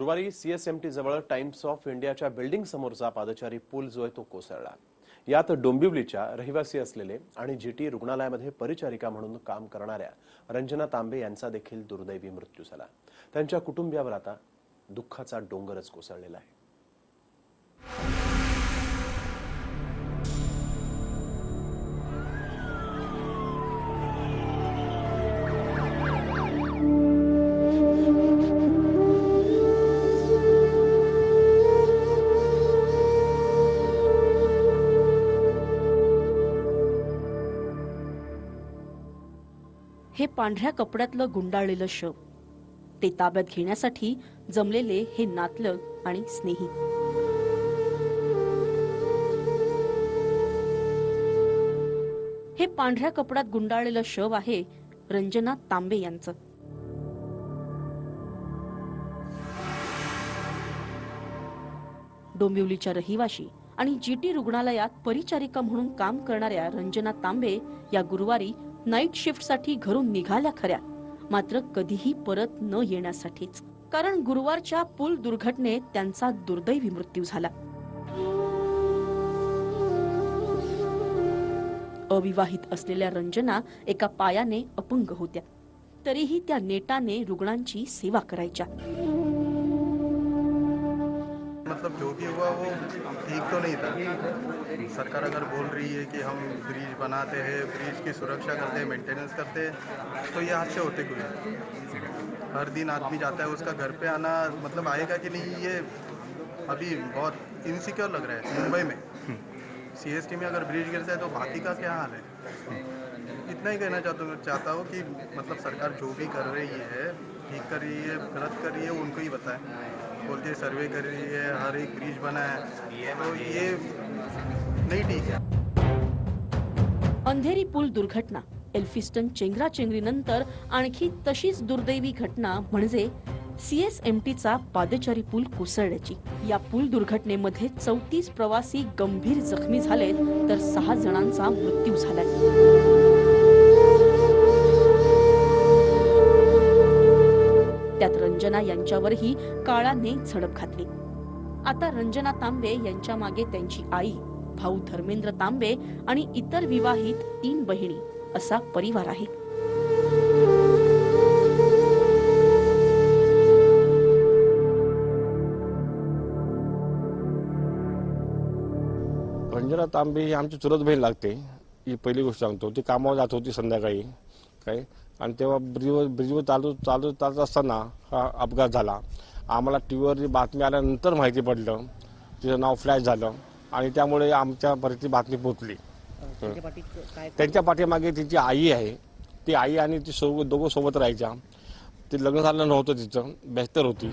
गुरुवारी सीएसएमटी जवळ times of इंडियाच्या बिल्डिंग समोरचा पादचारी पूल जो आहे तो कोसळला. यात डोंबिवलीच्या रहिवासी असलेले आणि जीटी रुग्णालयामध्ये परिचारिका म्हणून काम करणाऱ्या रंजना तांबे यांचा देखील दुर्दैवी मृत्यू झाला. त्यांच्या कुटुंबियावर आता दुःखाचा डोंगरच कोसळलेला आहे. हे पांढऱ्या कपड्यातलं गुंडाळलेलं शव. ते ताब्यात घेण्यासाठी जमलेले हे नातलग आणि स्नेही. हे पांढऱ्या कपड्यात गुंडाळलेलं शव आहे रंजना तांबे यांचं. डोंबिवलीच्या रहिवाशी आणि जीटी रुग्णालयात परिचारिका म्हणून काम करणाऱ्या रंजना तांबे या गुरुवारी नाईट शिफ्टसाठी घरून निघाल्या खऱ्या. मात्र कधीही परत न येण्यासाठीच. कारण गुरुवारच्या पूल दुर्घटनेत त्यांचा दुर्दैवी मृत्यू झाला. अविवाहित असलेल्या रंजना एका पायाने अपंग होत्या. तरीही त्या नेटाने रुग्णांची सेवा करायच्या. मतलब जो भी हुआ वो ठीक तो नहीं था। सरकार अगर बोल रही है कि हम ब्रिज बनाते हैं, ब्रिज की सुरक्षा करते हैं मेंटेनेंस करते हैं तो ये हादसे होते क्यों हर दिन आदमी जाता है, उसका घर पे आना मतलब आएगा कि नहीं, ये अभी बहुत इनसिक्योर लग रहा है मुंबई में। सीएसटी में अगर ब्रिज गिरता है तो बाकी का क्या हाल है? इतना ही कहना चाहता हूँ चाहता हूँ कि मतलब सरकार जो भी कर रही है, ठीक कर रही है, गलत कर रही है उनको ही बताएँ। बोलती है सर्वे कर रही है हर एक ब्रिज बना है। तो ये नहीं ठीक है। अंधेरी पूल दुर्घटना एल्फिस्टन चेंगराचेंगरीनंतर आणखी तशीच दुर्दैवी घटना म्हणजे सीएसएमटीचा पादचारी पूल कोसळल्याची. या पूल दुर्घटनेमध्ये चौतीस प्रवासी गंभीर जखमी झालेत तर सहा जणांचा मृत्यू झालाय. रंजना यांच्यावरही काळाने झडप घातली. आता रंजना तांबे यांच्या मागे त्यांची आई भाऊ धर्मेंद्र तांबे आणि इतर विवाहित तीन बहिणी असा परिवार आहे. रंजना तांबे ही आमची चुरत बहीण लागते. ही पहिली गोष्ट सांगतो. ती कामावर जात होती संध्याकाळी. काय? आणि तेव्हा ब्रिजवर ब्रिजवर चालू चालू चालत असताना हा अपघात झाला. आम्हाला टी व्हीवर बातमी आल्यानंतर माहिती पडलं. तिचं नाव फ्लॅश झालं आणि त्यामुळे आमच्यापर्यंत ती बातमी पोचली त्यांच्या पाठीमागे तिची आई आहे. ती आई आणि ती सोबत दोघं सोबत राहायच्या. ते लग्न झालं नव्हतं तिचं. बेहतर होती.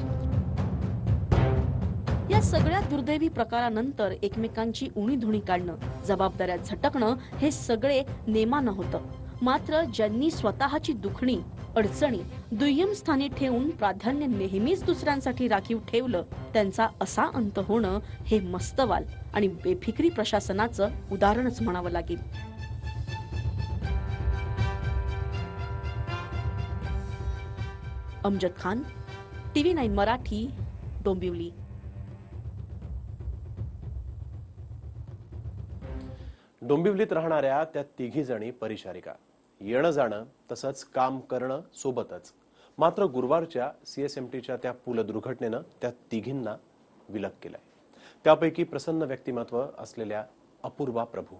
या सगळ्या दुर्दैवी प्रकारानंतर एकमेकांची उणीधुणी काढणं जबाबदाऱ्या झटकणं हे सगळे नेमानं होतं. मात्र ज्यांनी स्वतःची दुखणी अडचणी दुय्यम स्थानी ठेवून प्राधान्य नेहमीच दुसऱ्यांसाठी राखीव ठेवलं त्यांचा असा अंत होणं हे मस्तवाल आणि बेफिक्री प्रशासनाचं उदाहरणच म्हणावं लागेल. Amjad Khan TV nine Marathi Dombivli. डोंबिवलीत राहणाऱ्या त्या तिघी जणी परिचारिका. येणं जाणं तसंच काम करणं सोबतच. मात्र गुरुवारच्या सीएसएमटीच्या त्या पूल दुर्घटनेनं त्या तिघींना विलग केलंय. त्यापैकी प्रसन्न व्यक्तिमत्व असलेल्या अपूर्वा प्रभू.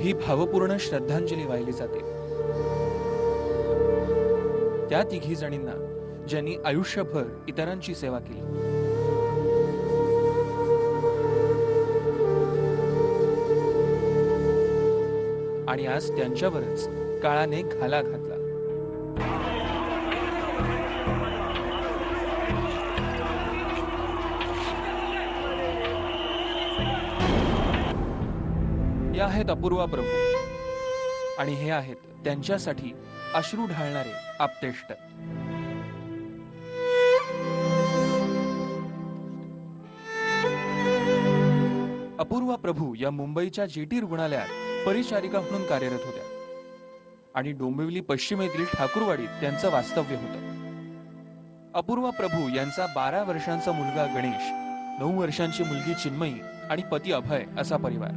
ही भावपूर्ण श्रद्धांजली वाहिली जाते. त्या तिघी जणींना ज्यांनी आयुष्यभर इतरांची सेवा केली. आणि आज त्यांच्यावरच काळाने घाला घातला. या आहेत अपूर्वा प्रभू. आणि हे आहेत त्यांच्यासाठी अश्रू ढाळणारे आप्तेष्ट अपूर्वा प्रभू या मुंबईच्या जेटी रुग्णालयात परिचारिका म्हणून कार्यरत होत्या. आणि डोंबिवली पश्चिमेतील ठाकूरवाडीत त्यांचं वास्तव्य होतं. अपूर्वा प्रभू यांचा बारा वर्षांचा मुलगा गणेश नऊ वर्षांची मुलगी चिन्मयी आणि पती अभय असा परिवार.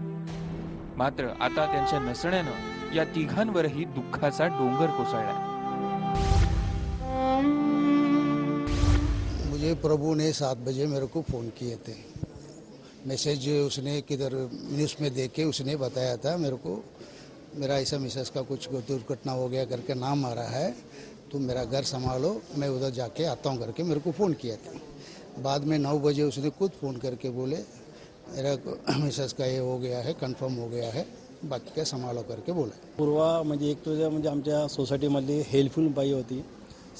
मात्र आता त्यांच्या नसण्यानं या तिघांवरही दुःखाचा डोंगर कोसळला. मुझे प्रभु ने सात बजे मेरे को फ़ोन किए थे. मैसेज उसने किधर न्यूज़ में देख के उसने बताया था मेरे को मेरा ऐसा मिसेस का कुछ दुर्घटना हो गया करके नाम आ रहा है तुम मेरा घर संभालो मैं उधर जाके आता हूँ करके मेरे को फ़ोन किया था। बाद में नौ बजे उसने खुद फ़ोन करके बोले मेरा मिसेस का ये हो गया है कन्फर्म हो गया है बाकी काय संभालो करके बोला। पूर्वा म्हणजे एक तुझ्या म्हणजे आमच्या सोसायटीमधली हेल्पफुल बाई होती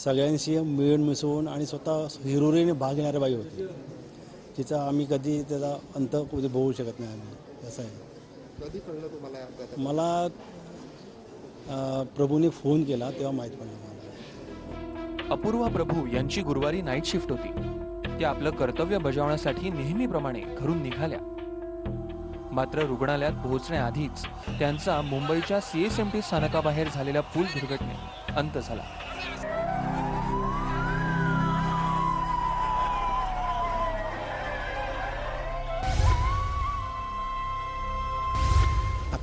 सगळ्यांशी मिळून मिसळून आणि स्वतः हिरोरीने भाग घेणारी बाई होती. तिचा आम्ही कधी त्याचा अंत कधी बघू शकत नाही आम्ही. असं आहे. कधी कळलं तुम्हाला मला अं, प्रभूने फोन केला तेव्हा माहीत पडलं मला. अपूर्वा प्रभू यांची गुरुवारी नाईट शिफ्ट होती. त्या आपलं कर्तव्य बजावण्यासाठी नेहमीप्रमाणे घरून निघाल्या. मात्र रुग्णालयात पोहोचण्याआधीच त्यांचा मुंबईच्या सीएसएमटी स्थानकाबाहेर झालेल्या पूल दुर्घटनेत अंत झाला.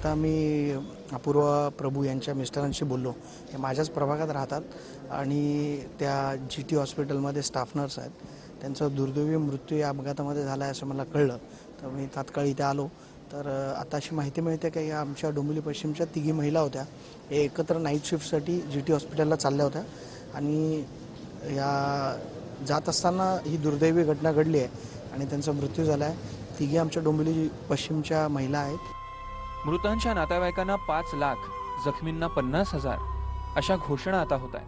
आता मी अपूर्व प्रभू यांच्या मिस्टरांशी बोललो. हे माझ्याच प्रभागात राहतात आणि त्या जी टी हॉस्पिटलमध्ये स्टाफ नर्स आहेत. त्यांचा दुर्दैवी मृत्यू या अपघातामध्ये झाला आहे असं मला कळलं. तर मी तात्काळ इथे आलो. तर आता अशी माहिती मिळते की या आमच्या डोंबिवली पश्चिमच्या तिघी महिला होत्या. हे एकत्र नाईट शिफ्टसाठी जी टी हॉस्पिटलला चालल्या होत्या. आणि या जात असताना ही दुर्दैवी घटना घडली आहे आणि त्यांचा मृत्यू झाला आहे तिघी आमच्या डोंबिवली पश्चिमच्या महिला आहेत. मृतांच्या नातेवाईकांना पाच लाख जखमींना पन्नास हजार अशा घोषणा आता होत आहे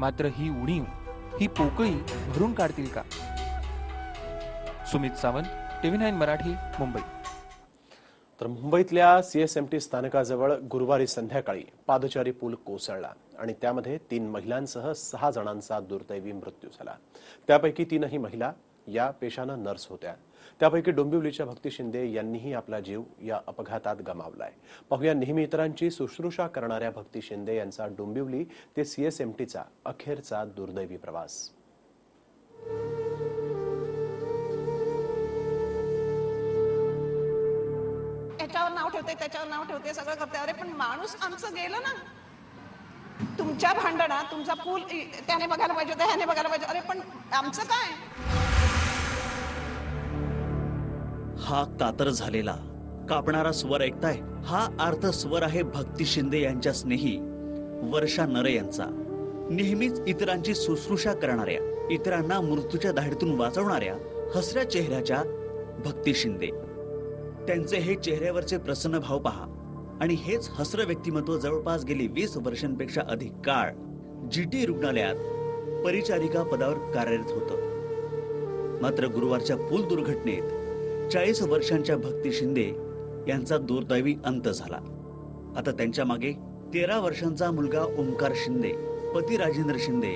मात्र ही उणीव ही पोकळी भरून काढतील का? Sumit Sawant TV nine Marathi Mumbai. तर मुंबईतल्या सीएसएमटी स्थानकाजवळ गुरुवारी संध्याकाळी पादचारी पूल कोसळला आणि त्यामध्ये तीन महिलांसह सहा जणांचा दुर्दैवी मृत्यू झाला. त्यापैकी तीनही महिला या पेशानं नर्स होत्या. त्यापैकी डोंबिवलीच्या भक्ती शिंदे यांनीही आपला जीव या अपघातात गमावलाय. पाहूया नेहमी इतरांची शुश्रूषा करणाऱ्या भक्ती शिंदे यांचा डोंबिवली ते सीएसएमटीचा अखेरचा दुर्दैवी प्रवास. याच्यावर नाव ठेवते त्याच्यावर नाव ठेवते सगळं करते. अरे पण माणूस आमचं गेलं ना. तुमच्या भांडणात तुमचा पूल त्याने बघायला पाहिजे होता ह्याने बघायला पाहिजे अरे पण आमचं काय? हा कातर झालेला. कापणारा स्वर ऐकताय? हा अर्थ स्वर आहे भक्ती शिंदे यांच्या स्नेही वर्षा नरे यांचा. नेहमीच इतरांची शुश्रूषा करणाऱ्या इतरांना मृत्यूच्या दाढीतून वाचवणाऱ्या हसऱ्या चेहऱ्याच्या भक्ती शिंदे. त्यांचे हे चेहऱ्यावरचे प्रसन्न भाव पहा. आणि हेच हसरं व्यक्तिमत्व जवळपास गेली वीस वर्षांपेक्षा अधिक काळ जी टी रुग्णालयात परिचारिका पदावर कार्यरत होतं. मात्र गुरुवारच्या पूल दुर्घटनेत चाळीस वर्षांच्या भक्ती शिंदे यांचा दुर्दैवी अंत झाला. आता त्यांच्या मागे तेरा वर्षांचा मुलगा ओंकार शिंदे पती राजेंद्र शिंदे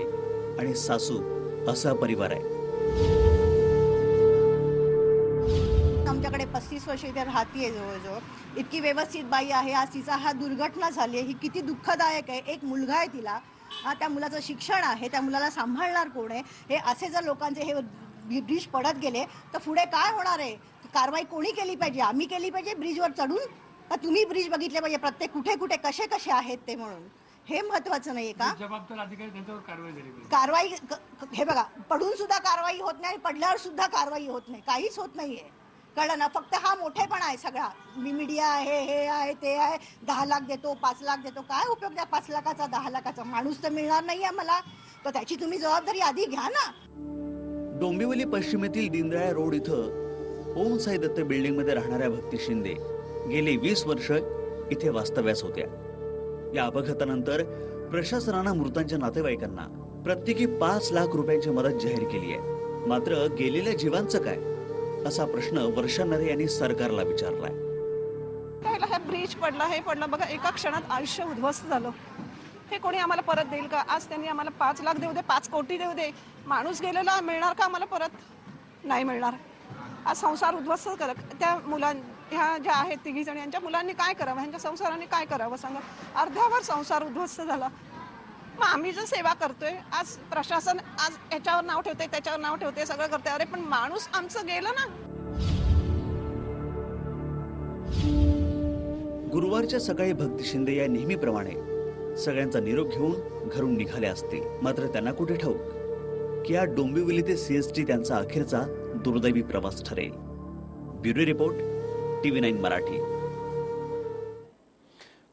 आणि सासू असा परिवार आहे. आमच्याकडे पस्तीस वर्ष इथे राहतीये जवळजवळ. इतकी व्यवस्थित बाई आहे. आज तिचा हा दुर्घटना झाली आहे. ही किती दुःखदायक आहे. एक मुलगा आहे तिला. हा त्या मुलाचं शिक्षण आहे. त्या मुलाला सांभाळणार कोण आहे? हे असे जर लोकांचे हे ब्रिज पडत गेले तर पुढे काय होणार आहे? कारवाई कोणी केली पाहिजे? आम्ही केली पाहिजे ब्रिजवर चढून? का तुम्ही ब्रिज बघितले पाहिजे? प्रत्येक कुठे कुठे कसे कसे आहेत ते म्हणून? हे महत्वाचं नाहीये का? कारवाई क- हे बघा पडून सुद्धा कारवाई होत नाही पडल्यावर सुद्धा कारवाई होत नाही. काहीच होत नाहीये. कळलं ना? फक्त हा मोठेपणा आहे सगळा. मी मीडिया आहे हे आहे ते आहे. दहा लाख देतो पाच लाख देतो. काय उपयोग त्या पाच लाखाचा दहा लाखाचा? माणूस तर मिळणार नाहीये मला. तर त्याची तुम्ही जबाबदारी आधी घ्या ना. डोंबिवली पश्चिमेतील दीनदयाळ रोड इथं ओम साई दत्त बिल्डिंगमध्ये राहणाऱ्या भक्ती शिंदे गेली वीस वर्ष इथे वास्तव्यास होत्या. या अपघातानंतर प्रशासनानं मृतांच्या नातेवाईकांना प्रत्येकी पाच लाख रुपयांची मदत जाहीर केली आहे. मात्र गेलेल्या जीवांचं काय? असा प्रश्न वर्षा नरे यांनी सरकारला विचारलाय. ब्रिज पडला हे पडलं. बघा एका क्षणात आयुष्य उद्ध्वस्त झालं. हे कोणी आम्हाला परत देईल का? आज त्यांनी आम्हाला पाच लाख देऊ दे पाच कोटी देऊ दे. माणूस गेलेला मिळणार का आम्हाला परत? नाही मिळणार. आज संसार उद्ध्वस्त कर. त्या मुलां ह्या ज्या आहेत तिघी जण यांच्या मुलांनी काय करावं? ह्यांच्या संसाराने काय करावं सांगा? अर्ध्यावर संसार उद्ध्वस्त झाला. मग आम्ही जर सेवा करतोय आज प्रशासन आज याच्यावर नाव ठेवते त्याच्यावर नाव ठेवते सगळं करते अरे पण माणूस आमचं गेलं ना. गुरुवारच्या सकाळी भक्ती शिंदे या नेहमीप्रमाणे सगळ्यांचा निरोप घेऊन घरून निघाले असतील. मात्र त्यांना कुठे ठाऊक? की या डोंबिवली ते सीएसटी त्यांचा अखेरचा दुर्दैवी प्रवास ठरेल. Bureau report TV nine Marathi.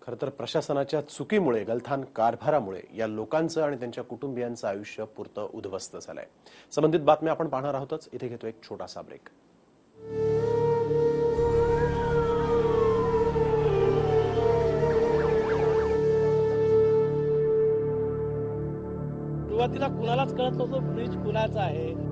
खरं तर प्रशासनाच्या चुकीमुळे गलथान कारभारामुळे या लोकांचं आणि त्यांच्या कुटुंबियांचं आयुष्य पुरतं उद्ध्वस्त झालंय. संबंधित बातम्या आपण पाहणार आहोतच. इथे घेतो एक छोटासा ब्रेक. सुरुवातीला कुणालाच कळत नव्हतं ब्रिज कुणाचा आहे.